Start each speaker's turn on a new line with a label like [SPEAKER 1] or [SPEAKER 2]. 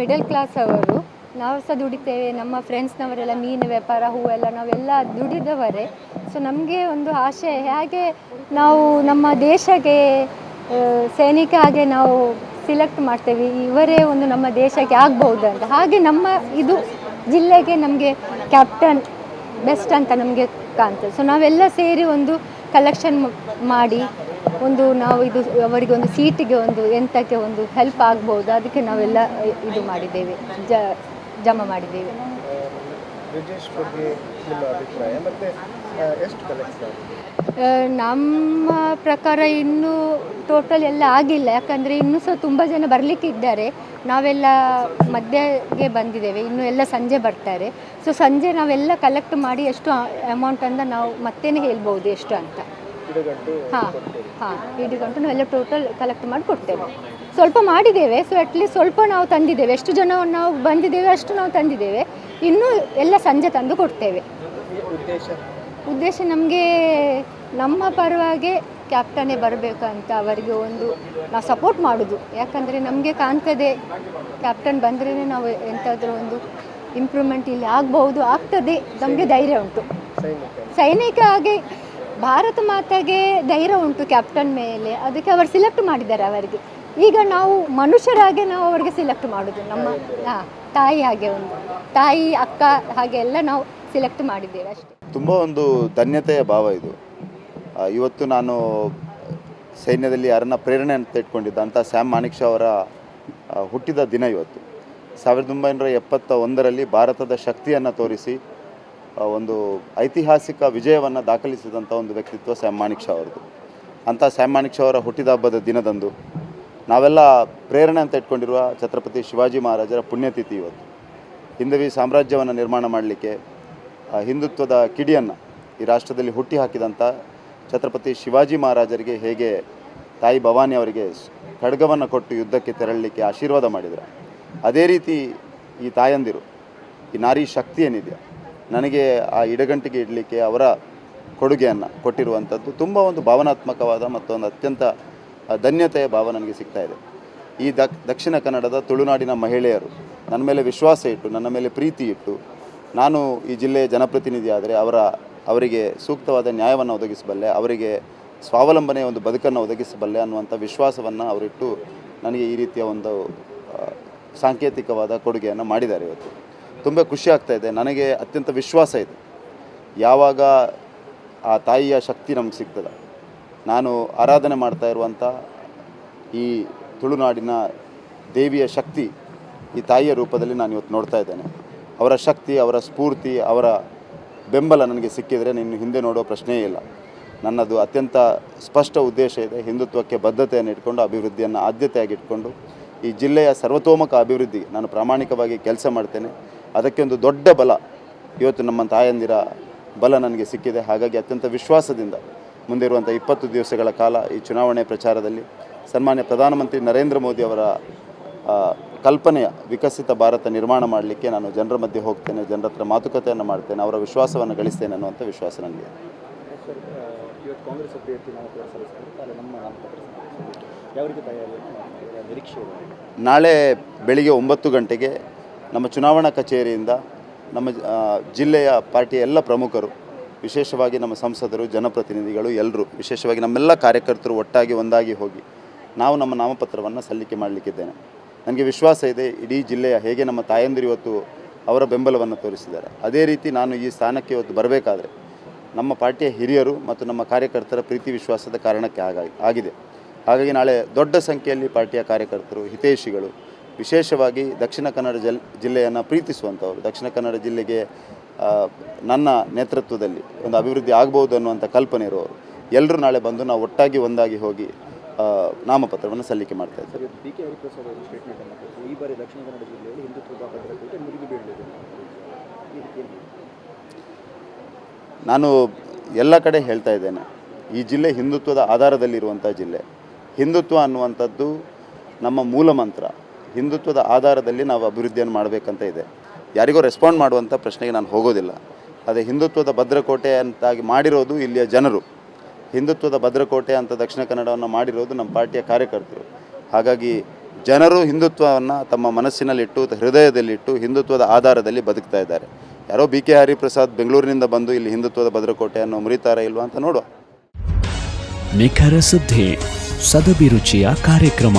[SPEAKER 1] Middle class ಅವರು, ನಾವು ಸಹ ದುಡಿತೇವೆ, ನಮ್ಮ ಫ್ರೆಂಡ್ಸ್ನವರೆಲ್ಲ ಮೀನು ವ್ಯಾಪಾರ ಹೂವೆಲ್ಲ ನಾವೆಲ್ಲ ದುಡಿದವರೇ. ಸೊ ನಮಗೆ ಒಂದು ಆಸೆ, ಹೇಗೆ ನಾವು ನಮ್ಮ ದೇಶಕ್ಕೆ ಸೈನಿಕ ಹಾಗೆ ನಾವು ಸಿಲೆಕ್ಟ್ ಮಾಡ್ತೇವೆ, ಇವರೇ ಒಂದು ನಮ್ಮ ದೇಶಕ್ಕೆ ಆಗ್ಬಹುದು ಅಂತ. ಹಾಗೆ ನಮ್ಮ ಇದು ಜಿಲ್ಲೆಗೆ ನಮಗೆ ಕ್ಯಾಪ್ಟನ್ ಬೆಸ್ಟ್ ಅಂತ ನಮಗೆ ಕಾಣ್ತದೆ. ಸೊ ನಾವೆಲ್ಲ ಸೇರಿ ಒಂದು ಕಲೆಕ್ಷನ್ ಮಾಡಿ ಒಂದು ನಾವು ಇದು ಅವರಿಗೆ ಒಂದು ಸೀಟಿಗೆ ಒಂದು ಎಂತಕ್ಕೆ ಒಂದು ಹೆಲ್ಪ್ ಆಗ್ಬೋದು. ಅದಕ್ಕೆ ನಾವೆಲ್ಲ ಇದು ಮಾಡಿದ್ದೇವೆ. ಜ ಜಮಾ ಮಾಡಿದ್ದೇವೆ.
[SPEAKER 2] ನಿಮ್ಮ
[SPEAKER 1] ಪ್ರಕಾರ ಇನ್ನೂ ಟೋಟಲ್ ಎಲ್ಲ ಆಗಿಲ್ಲ. ಯಾಕಂದರೆ ಇನ್ನೂ ಸಹ ತುಂಬ ಜನ ಬರಲಿಕ್ಕೆ ಇದ್ದಾರೆ. ನಾವೆಲ್ಲ ಮಧ್ಯಗೆ ಬಂದಿದ್ದೇವೆ. ಇನ್ನು ಎಲ್ಲ ಸಂಜೆ ಬರ್ತಾರೆ. ಸೊ ಸಂಜೆ ನಾವೆಲ್ಲ ಕಲೆಕ್ಟ್ ಮಾಡಿ ಎಷ್ಟು ಅಮೌಂಟ್ ಅಂತ ನಾವು ಮತ್ತೇನೆ ಹೇಳ್ಬೋದು ಎಷ್ಟು ಅಂತ. ಹಾಂ ಹಾಂ ಇಡೀ ಗಂಟು ನಾವೆಲ್ಲ ಟೋಟಲ್ ಕಲೆಕ್ಟ್ ಮಾಡಿ ಕೊಡ್ತೇವೆ ಸ್ವಲ್ಪ ಮಾಡಿದ್ದೇವೆ ಸೊ ಅಟ್ಲೀಸ್ಟ್ ಸ್ವಲ್ಪ ನಾವು ತಂದಿದ್ದೇವೆ. ಎಷ್ಟು ಜನ ನಾವು ಬಂದಿದ್ದೇವೆ ಅಷ್ಟು ನಾವು ತಂದಿದ್ದೇವೆ. ಇನ್ನೂ ಎಲ್ಲ ಸಂಜೆ ತಂದು ಕೊಡ್ತೇವೆ.
[SPEAKER 2] ಉದ್ದೇಶ?
[SPEAKER 1] ಉದ್ದೇಶ ನಮಗೆ ನಮ್ಮ ಪರವಾಗಿ ಕ್ಯಾಪ್ಟನೇ ಬರಬೇಕು ಅಂತ ಅವರಿಗೆ ಒಂದು ನಾವು ಸಪೋರ್ಟ್ ಮಾಡೋದು. ಯಾಕಂದರೆ ನಮಗೆ ಕಾಣ್ತದೆ ಕ್ಯಾಪ್ಟನ್ ಬಂದ್ರೇ ನಾವು ಎಂಥಾದರೂ ಒಂದು ಇಂಪ್ರೂವ್ಮೆಂಟ್ ಇಲ್ಲಿ ಆಗ್ಬೋದು ಆಗ್ತದೆ. ನಮಗೆ ಧೈರ್ಯ ಉಂಟು.
[SPEAKER 2] ಸೈನಿಕ.
[SPEAKER 1] ಸೈನಿಕ ಹಾಗೆ ಭಾರತ ಮಾತೆಗೆ ಧೈರ್ಯ ಉಂಟು ಕ್ಯಾಪ್ಟನ್ ಮೇಲೆ. ಅದಕ್ಕೆ ಅವರು ಸಿಲೆಕ್ಟ್ ಮಾಡಿದ್ದಾರೆ ಅವರಿಗೆ. ಈಗ ನಾವು ಮನುಷ್ಯರಾಗೆ ನಾವು ಅವರಿಗೆ ಸಿಲೆಕ್ಟ್ ಮಾಡೋದು. ನಮ್ಮ ಹಾಂ ತಾಯಿ ಹಾಗೆ ಒಂದು. ತಾಯಿ ಅಕ್ಕ ಹಾಗೆ ಎಲ್ಲ ನಾವು ಸಿಲೆಕ್ಟ್ ಮಾಡಿದ್ದೇವೆ ಅಷ್ಟೇ.
[SPEAKER 3] ತುಂಬ ಒಂದು ಧನ್ಯತೆಯ ಭಾವ ಇದು. ಆ, ಇವತ್ತು ನಾನು ಸೈನ್ಯದಲ್ಲಿ ಯಾರನ್ನ ಪ್ರೇರಣೆ ಅಂತ ಇಟ್ಕೊಂಡಿದ್ದ ಅಂತ ಸ್ಯಾಮ್ ಮಾಣಿಕ್ ಶಾ ಅವರ ಆ, ಹುಟ್ಟಿದ ದಿನ ಇವತ್ತು. ಸಾವಿರದ ಒಂಬೈನೂರ ಎಪ್ಪತ್ತ ಒಂದರಲ್ಲಿ ಭಾರತದ ಶಕ್ತಿಯನ್ನು ತೋರಿಸಿ ಒಂದು ಐತಿಹಾಸಿಕ ವಿಜಯವನ್ನು ದಾಖಲಿಸಿದಂಥ ಒಂದು ವ್ಯಕ್ತಿತ್ವ ಸ್ಯಾಮ್ ಮಾಣಿಕ್ ಶಾ ಅವರದು ಅಂಥ ಸ್ಯಾಮ್ ಮಾಣಿಕ್ ಶಾ ಅವರ ಹುಟ್ಟಿದ ಹಬ್ಬದ ದಿನದಂದು ನಾವೆಲ್ಲ ಪ್ರೇರಣೆ ಅಂತ ಇಟ್ಕೊಂಡಿರುವ ಛತ್ರಪತಿ ಶಿವಾಜಿ ಮಹಾರಾಜರ ಪುಣ್ಯತಿಥಿ ಇವತ್ತು. ಹಿಂದವಿ ಸಾಮ್ರಾಜ್ಯವನ್ನು ನಿರ್ಮಾಣ ಮಾಡಲಿಕ್ಕೆ ಹಿಂದುತ್ವದ ಕಿಡಿಯನ್ನು ಈ ರಾಷ್ಟ್ರದಲ್ಲಿ ಹುಟ್ಟಿ ಹಾಕಿದಂಥ ಛತ್ರಪತಿ ಶಿವಾಜಿ ಮಹಾರಾಜರಿಗೆ ಹೇಗೆ ತಾಯಿ ಭವಾನಿ ಅವರಿಗೆ ಖಡ್ಗವನ್ನು ಕೊಟ್ಟು ಯುದ್ಧಕ್ಕೆ ತೆರಳಲಿಕ್ಕೆ ಆಶೀರ್ವಾದ ಮಾಡಿದರು. ಅದೇ ರೀತಿ ಈ ತಾಯಂದಿರು, ಈ ನಾರಿ ಶಕ್ತಿ ಏನಿದೆಯಾ? ನನಗೆ ಆ ಇಡಗಂಟಿಗೆ ಇಡಲಿಕ್ಕೆ ಅವರ ಕೊಡುಗೆಯನ್ನು ಕೊಟ್ಟಿರುವಂಥದ್ದು ತುಂಬ ಒಂದು ಭಾವನಾತ್ಮಕವಾದ ಮತ್ತು ಒಂದು ಅತ್ಯಂತ ಧನ್ಯತೆಯ ಭಾವ ನನಗೆ ಸಿಗ್ತಾ ಇದೆ. ಈ ದಕ್, ದಕ್ಷಿಣ ಕನ್ನಡದ ತುಳುನಾಡಿನ ಮಹಿಳೆಯರು ನನ್ನ ಮೇಲೆ ವಿಶ್ವಾಸ ಇಟ್ಟು, ನನ್ನ ಮೇಲೆ ಪ್ರೀತಿ ಇಟ್ಟು, ನಾನು ಈ ಜಿಲ್ಲೆಯ ಜನಪ್ರತಿನಿಧಿ ಆದರೆ ಅವರ, ಅವರಿಗೆ ಸೂಕ್ತವಾದ ನ್ಯಾಯವನ್ನು ಒದಗಿಸಬಲ್ಲೆ, ಅವರಿಗೆ ಸ್ವಾವಲಂಬನೆಯ ಒಂದು ಬದುಕನ್ನು ಒದಗಿಸಬಲ್ಲೆ ಅನ್ನುವಂಥ ವಿಶ್ವಾಸವನ್ನು ಅವರಿಟ್ಟು ನನಗೆ ಈ ರೀತಿಯ ಒಂದು ಸಾಂಕೇತಿಕವಾದ ಕೊಡುಗೆಯನ್ನು ಮಾಡಿದ್ದಾರೆ ಇವತ್ತು. ತುಂಬ ಖುಷಿ ಆಗ್ತಾ ಇದೆ. ನನಗೆ ಅತ್ಯಂತ ವಿಶ್ವಾಸ ಇದೆ. ಯಾವಾಗ ಆ ತಾಯಿಯ ಶಕ್ತಿ ನಮ್ಗೆ ಸಿಗ್ತದೆ. ನಾನು ಆರಾಧನೆ ಮಾಡ್ತಾ ಇರುವಂಥ ಈ ತುಳುನಾಡಿನ ದೇವಿಯ ಶಕ್ತಿ ಈ ತಾಯಿಯ ರೂಪದಲ್ಲಿ ನಾನು ಇವತ್ತು ನೋಡ್ತಾ ಇದ್ದೇನೆ. ಅವರ ಶಕ್ತಿ, ಅವರ ಸ್ಫೂರ್ತಿ, ಅವರ ಬೆಂಬಲ ನನಗೆ ಸಿಕ್ಕಿದರೆ ನೀನು ಹಿಂದೆ ನೋಡೋ ಪ್ರಶ್ನೆಯೇ ಇಲ್ಲ. ನನ್ನದು ಅತ್ಯಂತ ಸ್ಪಷ್ಟ ಉದ್ದೇಶ ಇದೆ. ಹಿಂದುತ್ವಕ್ಕೆ ಬದ್ಧತೆಯನ್ನು ಇಟ್ಕೊಂಡು, ಅಭಿವೃದ್ಧಿಯನ್ನು ಆದ್ಯತೆಯಾಗಿ ಇಟ್ಕೊಂಡು ಈ ಜಿಲ್ಲೆಯ ಸರ್ವತೋಮುಖ ಅಭಿವೃದ್ಧಿ ನಾನು ಪ್ರಾಮಾಣಿಕವಾಗಿ ಕೆಲಸ ಮಾಡ್ತೇನೆ. ಅದಕ್ಕೆ ಒಂದು ದೊಡ್ಡ ಬಲ. ಇವತ್ತು ನಮ್ಮ ತಾಯಂದಿರ ಬಲ ನನಗೆ ಸಿಕ್ಕಿದೆ. ಹಾಗಾಗಿ ಅತ್ಯಂತ ವಿಶ್ವಾಸದಿಂದ ಮುಂದಿರುವಂಥ ಇಪ್ಪತ್ತು ದಿವಸಗಳ ಕಾಲ ಈ ಚುನಾವಣೆ ಪ್ರಚಾರದಲ್ಲಿ ಸನ್ಮಾನ್ಯ ಪ್ರಧಾನಮಂತ್ರಿ ನರೇಂದ್ರ ಮೋದಿ ಅವರ ಕಲ್ಪನೆಯ ವಿಕಸಿತ ಭಾರತ ನಿರ್ಮಾಣ ಮಾಡಲಿಕ್ಕೆ ನಾನು ಜನರ ಮಧ್ಯೆ ಹೋಗ್ತೇನೆ, ಜನರ ಹತ್ರ ಮಾತುಕತೆಯನ್ನು ಮಾಡ್ತೇನೆ, ಅವರ ವಿಶ್ವಾಸವನ್ನು ಗಳಿಸ್ತೇನೆ ಅನ್ನುವಂಥ ವಿಶ್ವಾಸ ನನಗೆ
[SPEAKER 2] ನಾಳೆ
[SPEAKER 3] ಬೆಳಿಗ್ಗೆ ಒಂಬತ್ತು ಗಂಟೆಗೆ ನಮ್ಮ ಚುನಾವಣಾ ಕಚೇರಿಯಿಂದ ನಮ್ಮ ಜಿಲ್ಲೆಯ ಪಾರ್ಟಿಯ ಎಲ್ಲ ಪ್ರಮುಖರು, ವಿಶೇಷವಾಗಿ ನಮ್ಮ ಸಂಸದರು, ಜನಪ್ರತಿನಿಧಿಗಳು ಎಲ್ಲರೂ ವಿಶೇಷವಾಗಿ ನಮ್ಮೆಲ್ಲ ಕಾರ್ಯಕರ್ತರು ಒಟ್ಟಾಗಿ ಒಂದಾಗಿ ಹೋಗಿ ನಾವು ನಮ್ಮ ನಾಮಪತ್ರವನ್ನು ಸಲ್ಲಿಕೆ ಮಾಡಲಿಕ್ಕಿದ್ದೇನೆ. ನನಗೆ ವಿಶ್ವಾಸ ಇದೆ, ಇಡೀ ಜಿಲ್ಲೆಯ ಹೇಗೆ ನಮ್ಮ ತಾಯಂದಿರು ಇವತ್ತು ಅವರ ಬೆಂಬಲವನ್ನು ತೋರಿಸಿದ್ದಾರೆ. ಅದೇ ರೀತಿ ನಾನು ಈ ಸ್ಥಾನಕ್ಕೆ ಇವತ್ತು ಬರಬೇಕಾದ್ರೆ ನಮ್ಮ ಪಾರ್ಟಿಯ ಹಿರಿಯರು ಮತ್ತು ನಮ್ಮ ಕಾರ್ಯಕರ್ತರ ಪ್ರೀತಿ ವಿಶ್ವಾಸದ ಕಾರಣಕ್ಕೆ ಆಗ, ಆಗಿದೆ. ಹಾಗಾಗಿ ನಾಳೆ ದೊಡ್ಡ ಸಂಖ್ಯೆಯಲ್ಲಿ ಪಾರ್ಟಿಯ ಕಾರ್ಯಕರ್ತರು, ಹಿತೈಷಿಗಳು ವಿಶೇಷವಾಗಿ ದಕ್ಷಿಣ ಕನ್ನಡ ಜಲ್ ಜಿಲ್ಲೆಯನ್ನು ಪ್ರೀತಿಸುವಂಥವ್ರು. ದಕ್ಷಿಣ ಕನ್ನಡ ಜಿಲ್ಲೆಗೆ ನನ್ನ ನೇತೃತ್ವದಲ್ಲಿ ಒಂದು ಅಭಿವೃದ್ಧಿ ಆಗ್ಬೋದು ಅನ್ನುವಂಥ ಕಲ್ಪನೆ ಇರುವವರು ಎಲ್ಲರೂ ನಾಳೆ ಬಂದು ನಾವು ಒಟ್ಟಾಗಿ ಒಂದಾಗಿ ಹೋಗಿ ನಾಮಪತ್ರವನ್ನು ಸಲ್ಲಿಕೆ ಮಾಡ್ತಾ
[SPEAKER 2] ಇದ್ದಾರೆ.
[SPEAKER 3] ನಾನು ಎಲ್ಲ ಕಡೆ ಹೇಳ್ತಾ ಇದ್ದೇನೆ. ಈ ಜಿಲ್ಲೆ ಹಿಂದುತ್ವದ ಆಧಾರದಲ್ಲಿರುವಂಥ ಜಿಲ್ಲೆ. ಹಿಂದುತ್ವ ಅನ್ನುವಂಥದ್ದು ನಮ್ಮ ಮೂಲ ಮಂತ್ರ. ಹಿಂದುತ್ವದ ಆಧಾರದಲ್ಲಿ ನಾವು ಅಭಿವೃದ್ಧಿಯನ್ನು ಮಾಡಬೇಕಂತ ಇದೆ. ಯಾರಿಗೋ ರೆಸ್ಪಾಂಡ್ ಮಾಡುವಂಥ ಪ್ರಶ್ನೆಗೆ ನಾನು ಹೋಗೋದಿಲ್ಲ. ಅದೇ ಹಿಂದುತ್ವದ ಭದ್ರಕೋಟೆ ಅಂತಾಗಿ ಮಾಡಿರೋದು ಇಲ್ಲಿಯ ಜನರು. ಹಿಂದುತ್ವದ ಭದ್ರಕೋಟೆ ಅಂತ ದಕ್ಷಿಣ ಕನ್ನಡವನ್ನು ಮಾಡಿರೋದು ನಮ್ಮ ಪಾರ್ಟಿಯ ಕಾರ್ಯಕರ್ತರು. ಹಾಗಾಗಿ ಜನರು ಹಿಂದುತ್ವವನ್ನು ತಮ್ಮ ಮನಸ್ಸಿನಲ್ಲಿಟ್ಟು, ಹೃದಯದಲ್ಲಿಟ್ಟು ಹಿಂದುತ್ವದ ಆಧಾರದಲ್ಲಿ ಬದುಕ್ತಾ ಇದ್ದಾರೆ. ಯಾರೋ ಬಿ ಕೆ ಹರಿಪ್ರಸಾದ್ ಬೆಂಗಳೂರಿನಿಂದ ಬಂದು ಇಲ್ಲಿ ಹಿಂದುತ್ವದ ಭದ್ರಕೋಟೆಯನ್ನು ಮುರಿತಾರ ಇಲ್ವಾ ಅಂತ ನೋಡುವ.
[SPEAKER 4] ನಿಖರ ಸುದ್ದಿ, ಸದಭಿರುಚಿಯ ಕಾರ್ಯಕ್ರಮ.